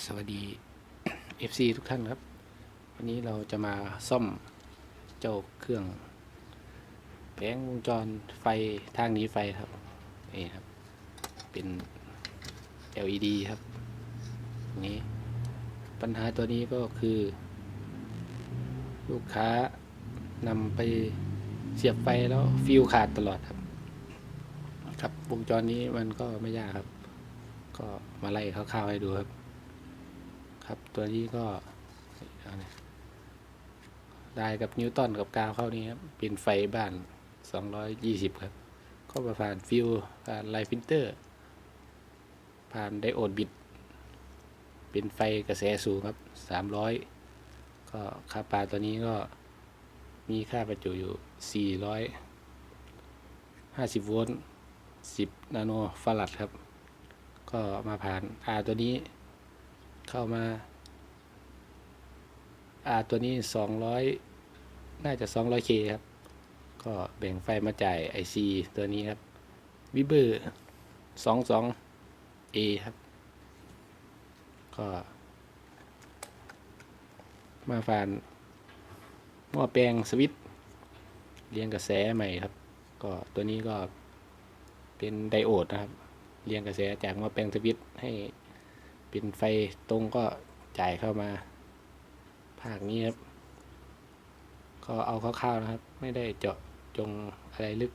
สวัสดี FC ทุกท่านครับ วันนี้เราจะมาซ่อมเจ้าเครื่องแผงวงจรไฟทางหนี้ไฟครับนี่ครับ เป็น LED ครับนี้ปัญหาตัวนี้ก็คือ ลูกค้านำไปเสียบไฟแล้วฟิวขาดตลอดครับ ครับวงจรนี้มันก็ไม่ยากครับ ก็มาไล่คร่าวๆให้ดูครับ ครับ ตัวนี้ก็ได้กับนิวตันกับกาวเข้านี้ครับ เป็นไฟบ้าน 220 ครับก็มาผ่านฟิวผ่านไลท์ฟิลเตอร์ ผ่านไดโอดบิด เป็นไฟกระแสสูงครับ 300 ก็ค่าปลาตัวนี้ก็มีค่าประจุอยู่ 450 โวลต์ 10 นาโนฟารัดครับ ก็มาผ่าน R ตัวนี้ เข้ามา R ตัวนี้ 200 น่าจะ 200K ครับ ก็แบ่งไฟมาจ่าย IC ตัวนี้ครับวิเบอร์ 22A ครับ ก็ มาผ่านหม้อแปลงสวิตช์เรียงกระแสใหม่ครับ ก็ตัวนี้ก็เป็นไดโอดนะครับเรียงกระแสจากหม้อแปลงสวิตช์ให้ เป็นไฟตรงก็จ่ายเข้ามา ภาคนี้ครับ ก็เอาคร่าวๆนะครับ ไม่ได้เจาะจงอะไรลึก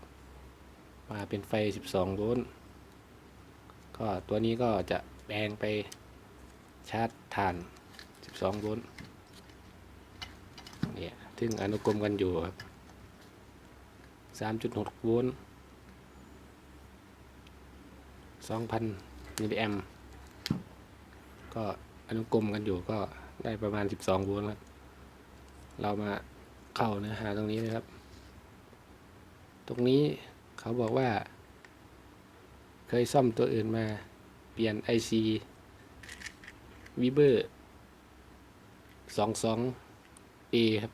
มาเป็นไฟ 12 โวลต์ ก็ตัวนี้ก็จะแปลงไปชาร์จถ่าน 12 โวลต์ เนี่ย ซึ่งอนุกรมกันอยู่ครับ 3.6 โวลต์ 2,000 มิลลิแอมป์ ก็อนุกรมกันอยู่ก็ได้ประมาณ 12โวลต์ครับเรามาเข้าเนื้อหาตรงนี้นะครับ ตรงนี้เขาบอกว่า เคยซ่อมตัวอื่นมาเปลี่ยน IC v i b e r 22A ครับ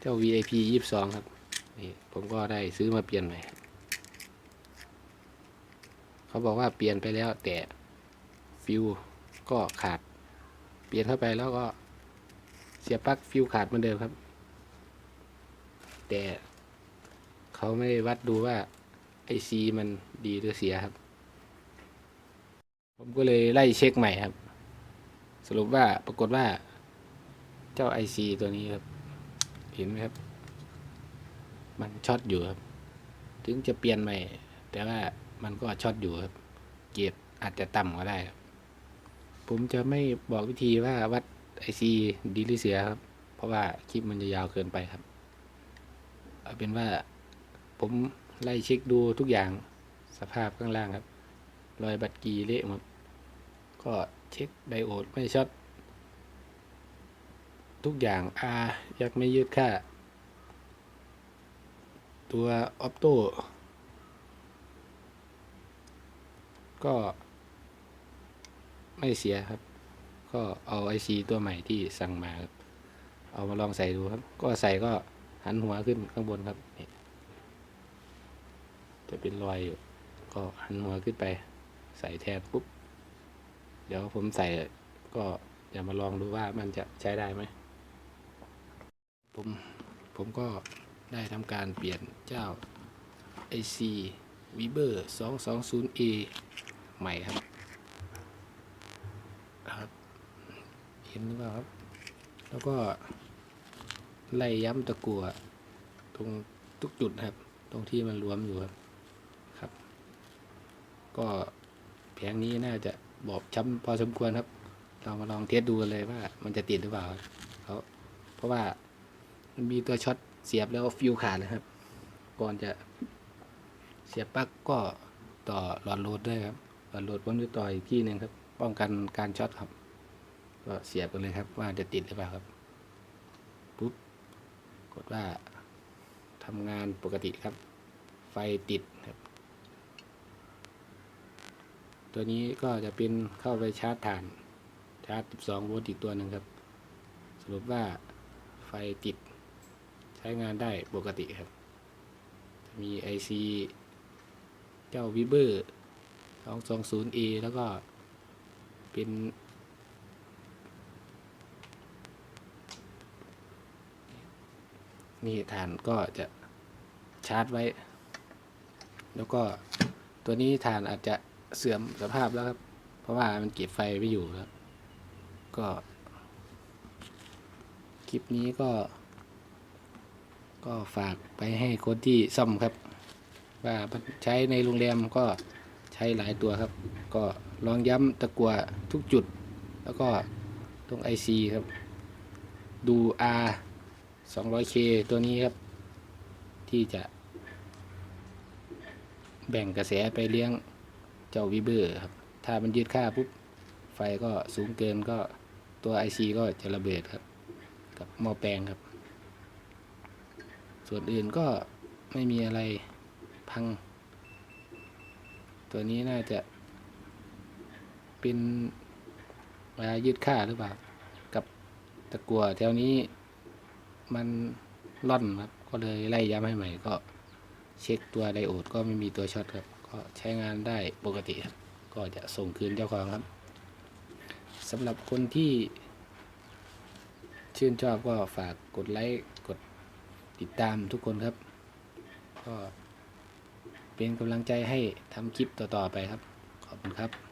เจ้า VIP 22 ครับนี่ผมก็ได้ซื้อมาเปลี่ยนใหม่เขาบอกว่าเปลี่ยนไปแล้วแต่ ฟิวก็ขาด เปลี่ยนเข้าไปแล้วก็เสียบปลั๊กฟิวขาดเหมือนเดิมครับ แต่เขาไม่ได้วัดดูว่าไอซีมันดีหรือเสียครับ ผมก็เลยไล่เช็คใหม่ครับ สรุปว่าปรากฏว่า เจ้าไอซีตัวนี้ครับ เห็นไหมครับ มันช็อตอยู่ครับ ถึงจะเปลี่ยนใหม่ แต่ว่ามันก็ช็อตอยู่ครับ เกียรอาจจะต่ำก็ได้ครับ ผมจะไม่บอกวิธีว่าวัดไอซีดีหรือเสียครับ เพราะว่าคลิปมันจะยาวเกินไปครับ เอาเป็นว่าผมไล่เช็คดูทุกอย่างสภาพข้างล่างครับ รอยบัตรกีเละหมด ก็เช็คไดโอดไม่ช็อตทุกอย่าง R ยังไม่ยืดค่า ตัวออปโต้ก็ ไม่เสียครับ ก็เอาไอซีตัวใหม่ที่สั่งมาครับเอามาลองใส่ดูครับ ก็ใส่ก็หันหัวขึ้นข้างบนครับนี่จะเป็นรอยอยู่ ก็หันหัวขึ้นไป ใส่แทนปุ๊บ เดี๋ยวผมใส่ก็จะมาลองดูว่ามันจะใช้ได้ไหมผมผมก็ได้ทำการเปลี่ยนเจ้า IC Viber 220A ใหม่ครับ เห็นหรือเปล่าครับ แล้วก็ไล่ย้ำตะกัวตรงทุกจุดครับ ตรงที่มันรวมอยู่ครับครับ ก็แผงนี้น่าจะบอบช้ำพอสมควรครับ เรามาลองเทสดูกันเลยว่ามันจะติดหรือเปล่าครับเขาเพราะว่ามันมีตัวช็อตเสียบแล้วฟิวขาดเลยครับ ก่อนจะเสียบปลั๊กก็ต่อหลอดโหลดด้วยครับหลอดโหลดผมจะต่ออีกที่หนึ่งครับ ป้องกันการช็อตครับ ก็เสียบไปเลยครับ ว่าจะติดหรือเปล่าครับปุ๊บกดว่าทำงานปกติครับ ไฟติดครับ ตัวนี้ก็จะเป็นเข้าไปชาร์จถ่าน ชาร์จ 12 โวลต์อีกตัวหนึ่งครับ สรุปว่าไฟติด ใช้งานได้ปกติครับ มี IC เจ้า v i b e r 220A แล้วก็เป็น นี่ฐานก็จะชาร์จไว้ แล้วก็ตัวนี้ฐานอาจจะเสื่อมสภาพแล้วครับ เพราะว่ามันเก็บไฟไว้อยู่ครับ ก็ คลิปนี้ก็ ก็ฝากไปให้คนที่ซ่อมครับ ว่าใช้ในโรงแรมก็ใช้หลายตัวครับ ก็ลองย้ำตะกัวทุกจุด แล้วก็ตรง IC ครับ ดู R 200K ตัวนี้ครับ ที่จะ แบ่งกระแสไปเลี้ยงเจ้าวิเบอร์ครับ ถ้ามันยืดค่าปุ๊บ ไฟก็สูงเกินก็ตัว IC ก็จะระเบิดครับ กับหม้อแปลงครับ ส่วนอื่นก็ไม่มีอะไรพัง ตัวนี้น่าจะ เป็นเวลายืดค่าหรือเปล่า กับตะกัวแถวนี้ มันล่อนครับ ก็เลยไล่ย้ำให้ใหม่ก็เช็คตัวไดโอดก็ไม่มีตัวช็อตครับ ก็ใช้งานได้ปกติครับก็จะส่งคืนเจ้าของครับสำหรับคนที่ชื่นชอบก็ฝากกดไลค์กดติดตามทุกคนครับ ก็เป็นกำลังใจให้ทำคลิปต่อ ๆ ไปครับ ขอบคุณครับ